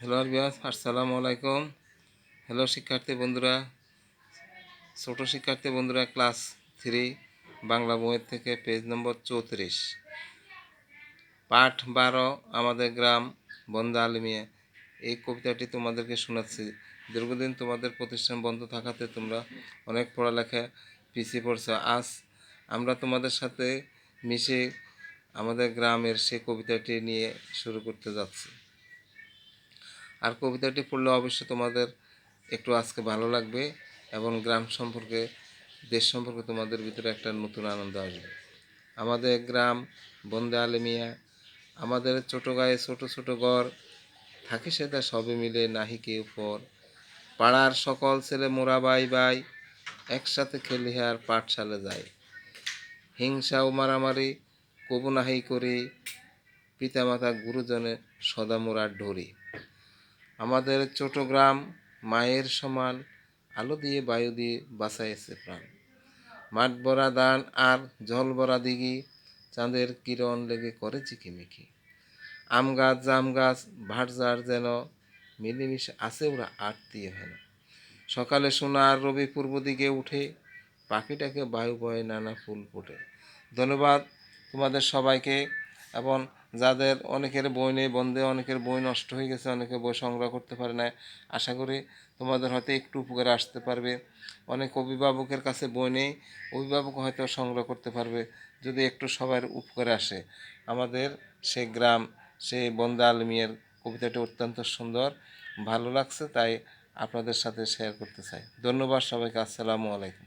Hello বিয়াস আসসালামু আলাইকুম hello শিক্ষার্থী বন্ধুরা। ছোট শিক্ষার্থী বন্ধুরা ক্লাস থ্রি বাংলা বইয়ের থেকে পেজ নম্বর চৌত্রিশ। পাঠ বারো, আমাদের গ্রাম বন্দা আলমিয়া এই কবিতাটি তোমাদেরকে শোনাচ্ছি। দীর্ঘদিন তোমাদের প্রতিষ্ঠান বন্ধ থাকাতে তোমরা অনেক পড়ালেখা পিছিয়ে পড়ছো। আজ আমরা তোমাদের সাথে মিশে আমাদের গ্রামের সেই কবিতাটি নিয়ে শুরু করতে যাচ্ছি। আর কবিতাটি পড়লে অবশ্যই তোমাদের একটু আজকে ভালো লাগবে এবং গ্রাম সম্পর্কে, দেশ সম্পর্কে তোমাদের ভিতরে একটা নতুন আনন্দ আসবে। আমাদের গ্রাম বন্দে আলেমিয়া আমাদের ছোটো গায়ে ছোট ছোট ঘর, থাকে সেটা সবে মিলে নাহি কেউ পর। পাড়ার সকল ছেলে মোরা বাই বাই, একসাথে খেলি আর পাঠশালে যায় হিংসা ও মারামারি কবু নাহি করি, পিতামাতা গুরুজনে সদা মোরার ডরি আমাদের ছোট গ্রাম মায়ের সমান আলো দিয়ে বায়ু দিয়ে বাঁচাইছে প্রাণ। মাঠ বরা দান আর জল ভরা দিঘি, চাঁদের কিরণ লেগে করে চিকিমিকি। আম গাছ, জাম গাছ ভাটজার যেন মিলেমিশে আছে ওরা আটতীয় হেন সকালে সোনার রবি পূর্ব দিকে উঠে পাখিটাকে বায়ু বয়ে নানা ফুল ফোটে। ধন্যবাদ তোমাদের সবাইকে, এবং যাদের অনেকের বই নেই, বন্ধে অনেকের বই নষ্ট হয়ে গেছে, অনেকে বই সংগ্রহ করতে পারে না। আশা করি তোমাদের হয়তো একটু উপকারে আসতে পারবে। অনেক অভিভাবকের কাছে বই নেই, অভিভাবক হয়তো সংগ্রহ করতে পারবে, যদি একটু সবার উপকারে আসে। আমাদের সে গ্রাম সেই বন্দে আলমিয়ার কবিতাটি অত্যন্ত সুন্দর, ভালো লাগছে, তাই আপনাদের সাথে শেয়ার করতে চাই। ধন্যবাদ সবাইকে, আসসালামু আলাইকুম।